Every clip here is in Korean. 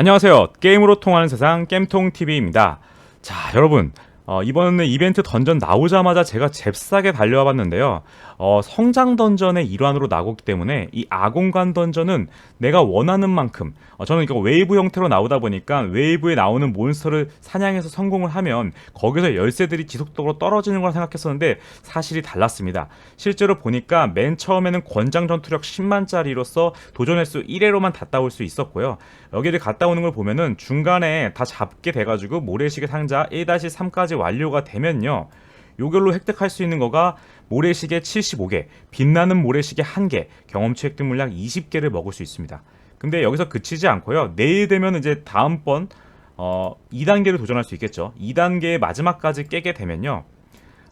안녕하세요. 게임으로 통하는 세상 겜통TV입니다. 자, 여러분. 어, 이번에 이벤트 던전 나오자마자 제가 잽싸게 달려와 봤는데요. 어, 성장 던전의 일환으로 나오기 때문에 이 아공간 던전은 내가 원하는 만큼 어, 저는 이거 웨이브 형태로 나오다 보니까 웨이브에 나오는 몬스터를 사냥해서 성공을 하면 거기서 열쇠들이 지속적으로 떨어지는 걸 생각했었는데 사실이 달랐습니다. 실제로 보니까 맨 처음에는 권장 전투력 10만짜리로서 도전 횟수 1회로만 갔다 올 수 있었고요. 여기를 갔다 오는 걸 보면은 중간에 다 잡게 돼가지고 모래시계 상자 1-3까지 완료가 되면요. 요걸로 획득할 수 있는 거가 모래시계 75개, 빛나는 모래시계 1개, 경험치 획득 물량 20개를 먹을 수 있습니다. 근데 여기서 그치지 않고요. 내일 되면 이제 다음번 어, 2단계를 도전할 수 있겠죠. 2단계의 마지막까지 깨게 되면요.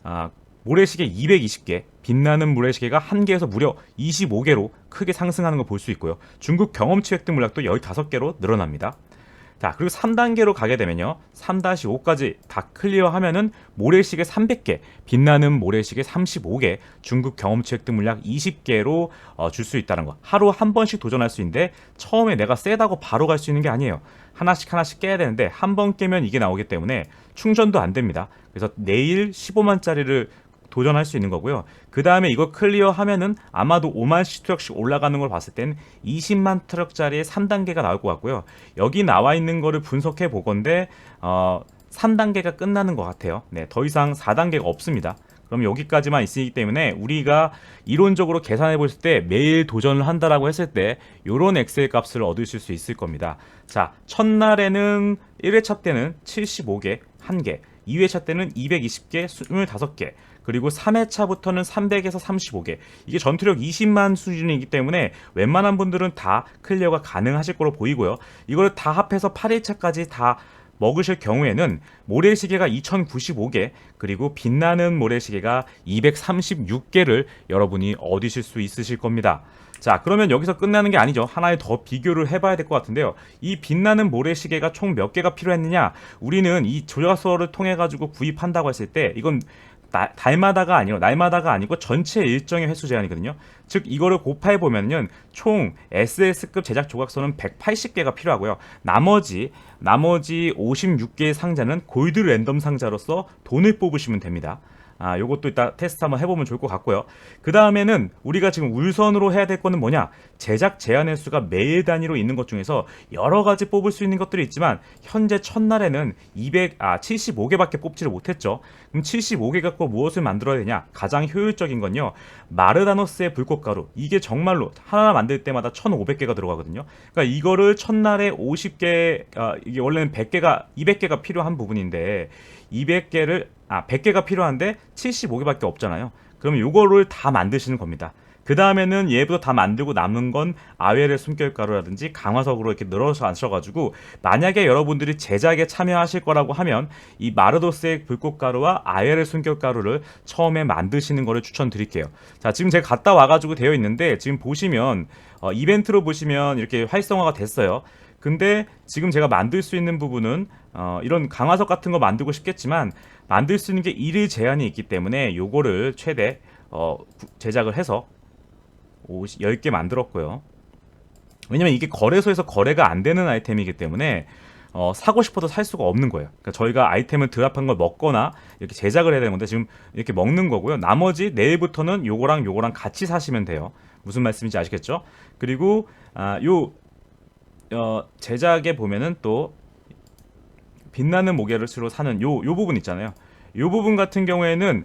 아, 모래시계 220개, 빛나는 모래시계가 1개에서 무려 25개로 크게 상승하는 걸 볼 수 있고요. 중국 경험치 획득 물량도 15개로 늘어납니다. 자, 그리고 3단계로 가게 되면요. 3-5까지 다 클리어하면은 모래시계 300개, 빛나는 모래시계 35개, 중국 경험치 획득 물약 20개로 어, 줄 수 있다는 거. 하루 한 번씩 도전할 수 있는데 처음에 내가 세다고 바로 갈 수 있는 게 아니에요. 하나씩 하나씩 깨야 되는데 한 번 깨면 이게 나오기 때문에 충전도 안 됩니다. 그래서 내일 15만짜리를 도전할 수 있는 거고요. 그 다음에 이거 클리어하면은 아마도 5만 시트럭씩 올라가는 걸 봤을 땐 20만 트럭짜리의 3단계가 나올 것 같고요. 여기 나와 있는 거를 분석해 보건데 어, 3단계가 끝나는 것 같아요. 네, 더 이상 4단계가 없습니다. 그럼 여기까지만 있기 때문에 우리가 이론적으로 계산해 봤을 때 매일 도전을 한다라고 했을 때 요런 엑셀 값을 얻으실 수 있을 겁니다. 자, 첫날에는 1회차 때는 75개, 1개, 2회차 때는 220개, 25개, 그리고 3회차부터는 300에서 35개. 이게 전투력 20만 수준이기 때문에 웬만한 분들은 다 클리어가 가능하실 거로 보이고요. 이걸 다 합해서 8회차까지 다 먹으실 경우에는 모래시계가 2095개 그리고 빛나는 모래시계가 236개를 여러분이 얻으실 수 있으실 겁니다. 자 그러면 여기서 끝나는 게 아니죠. 하나의 더 비교를 해봐야 될 것 같은데요. 이 빛나는 모래시계가 총 몇 개가 필요했느냐? 우리는 이 조작서를 통해 가지고 구입한다고 했을 때 이건 나, 달마다가 아니고 날마다가 아니고 전체 일정의 횟수 제한이거든요. 즉 이거를 곱해 보면은 총 SS급 제작 조각서는 180개가 필요하고요. 나머지 나머지 56개의 상자는 골드 랜덤 상자로서 돈을 뽑으시면 됩니다. 아, 요것도 이따 테스트 한번 해보면 좋을 것 같고요. 그 다음에는 우리가 지금 울선으로 해야 될 거는 뭐냐? 제작 제한 횟수가 매일 단위로 있는 것 중에서 여러 가지 뽑을 수 있는 것들이 있지만 현재 첫날에는 200, 아, 75개밖에 뽑지를 못했죠. 그럼 75개 갖고 무엇을 만들어야 되냐? 가장 효율적인 건요. 마르다노스의 불꽃가루. 이게 정말로 하나 만들 때마다 1,500개가 들어가거든요. 그러니까 이거를 첫날에 50개, 아, 이게 원래는 100개가, 200개가 필요한 부분인데 200개를 아 100개가 필요한데 75개밖에 없잖아요. 그러면 요거를 다 만드시는 겁니다. 그 다음에는 얘부터 다 만들고 남는 건 아웰의 숨결가루라든지 강화석으로 이렇게 늘어서 앉혀가지고 만약에 여러분들이 제작에 참여하실 거라고 하면 이 마르도스의 불꽃가루와 아웰의 숨결가루를 처음에 만드시는 거를 추천드릴게요. 자 지금 제가 갔다 와가지고 되어 있는데 지금 보시면 어, 이벤트로 보시면 이렇게 활성화가 됐어요. 근데 지금 제가 만들 수 있는 부분은 어, 이런 강화석 같은 거 만들고 싶겠지만 만들 수 있는 게 일일 제한이 있기 때문에 요거를 최대 어, 제작을 해서 50, 10개 만들었고요. 왜냐면 이게 거래소에서 거래가 안 되는 아이템이기 때문에 어, 사고 싶어도 살 수가 없는 거예요. 그러니까 저희가 아이템을 드랍한 걸 먹거나 이렇게 제작을 해야 되는 건데 지금 이렇게 먹는 거고요. 나머지 내일부터는 요거랑 요거랑 같이 사시면 돼요. 무슨 말씀인지 아시겠죠? 그리고 아, 요 어, 제작에 보면은 또 빛나는 모계를수로 사는 요, 요 부분 있잖아요. 요 부분 같은 경우에는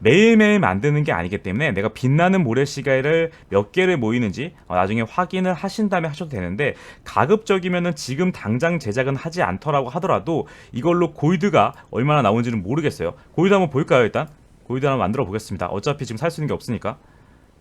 매일매일 만드는 게 아니기 때문에 내가 빛나는 모래시계를 몇 개를 모이는지 어, 나중에 확인을 하신 다음에 하셔도 되는데 가급적이면은 지금 당장 제작은 하지 않더라고 하더라도 이걸로 골드가 얼마나 나오는지는 모르겠어요. 골드 한번 볼까요 일단? 골드 한번 만들어 보겠습니다. 어차피 지금 살 수 있는 게 없으니까.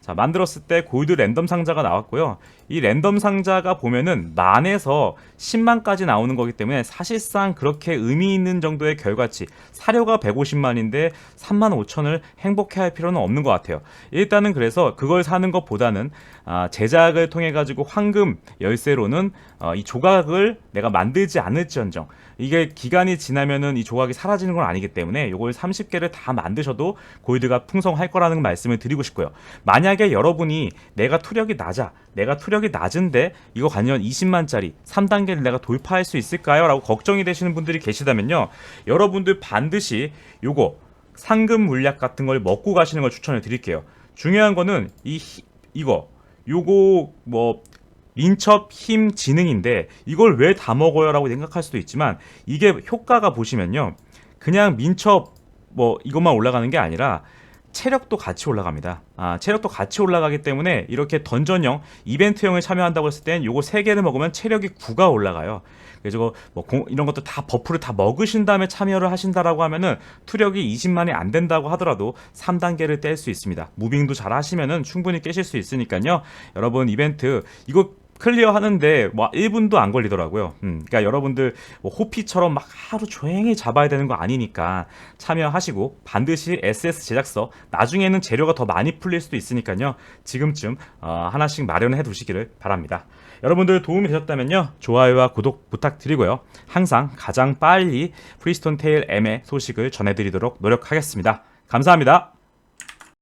자, 만들었을 때 골드 랜덤 상자가 나왔고요. 이 랜덤 상자가 보면은 만에서 10만까지 나오는 거기 때문에 사실상 그렇게 의미 있는 정도의 결과치. 사료가 150만인데 3만 5천을 행복해 할 필요는 없는 것 같아요. 일단은 그래서 그걸 사는 것보다는 아, 제작을 통해 가지고 황금 열쇠로는 어, 이 조각을 내가 만들지 않을지언정 이게 기간이 지나면은 이 조각이 사라지는 건 아니기 때문에 이걸 30개를 다 만드셔도 골드가 풍성할 거라는 말씀을 드리고 싶고요. 만약 만약에 여러분이 내가 투력이 낮아, 내가 투력이 낮은데 이거 관련 20만짜리 3단계를 내가 돌파할 수 있을까요? 라고 걱정이 되시는 분들이 계시다면요. 여러분들 반드시 요거 상금 물약 같은 걸 먹고 가시는 걸 추천을 드릴게요. 중요한 거는 이 히- 이거 요거 뭐 민첩 힘 지능인데 이걸 왜 다 먹어요 라고 생각할 수도 있지만 이게 효과가 보시면요. 그냥 민첩 뭐 이것만 올라가는 게 아니라 체력도 같이 올라갑니다. 아, 체력도 같이 올라가기 때문에 이렇게 던전형 이벤트형을 참여한다고 했을 땐 요거 세 개를 먹으면 체력이 9가 올라가요. 그래서 뭐 공- 이런 것도 다 버프를 다 먹으신 다음에 참여를 하신다라고 하면은 투력이 20만이 안 된다고 하더라도 3단계를 뗄 수 있습니다. 무빙도 잘 하시면은 충분히 깨실 수 있으니까요. 여러분 이벤트 이거 클리어 하는데 뭐 1분도 안 걸리더라고요. 음, 그러니까 여러분들 뭐 호피처럼 막 하루 종일 잡아야 되는 거 아니니까 참여하시고 반드시 SS 제작서 나중에는 재료가 더 많이 풀릴 수도 있으니까요. 지금쯤 어, 하나씩 마련해 두시기를 바랍니다. 여러분들 도움이 되셨다면요. 좋아요와 구독 부탁드리고요. 항상 가장 빨리 프리스톤 테일 M의 소식을 전해드리도록 노력하겠습니다. 감사합니다.